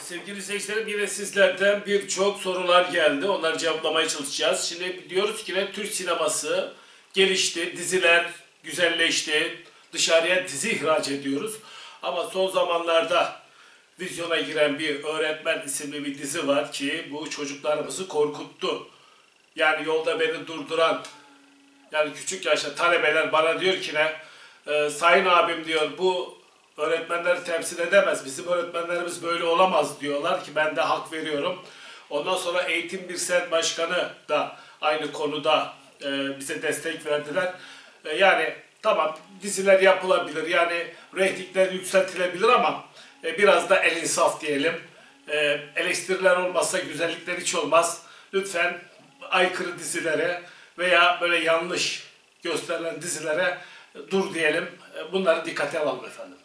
Sevgili izleyicilerim yine sizlerden birçok sorular geldi. Onları cevaplamaya çalışacağız. Şimdi diyoruz ki ne Türk sineması gelişti, diziler güzelleşti, dışarıya dizi ihraç ediyoruz. Ama son zamanlarda vizyona giren bir öğretmen isimli bir dizi var ki bu çocuklarımızı korkuttu. Yani yolda beni durduran yani küçük yaşta talebeler bana diyor ki ne e, sayın abim diyor bu öğretmenleri temsil edemez. Bizim öğretmenlerimiz böyle olamaz diyorlar ki ben de hak veriyorum. Ondan sonra Eğitim Birsel Başkanı da aynı konuda e, bize destek verdiler. E, yani tamam diziler yapılabilir yani reytingler yükseltilebilir ama e, biraz da el insaf diyelim. E, eleştiriler olmazsa güzellikler hiç olmaz. Lütfen aykırı dizilere veya böyle yanlış gösterilen dizilere dur diyelim. E, Bunları dikkate alalım efendim.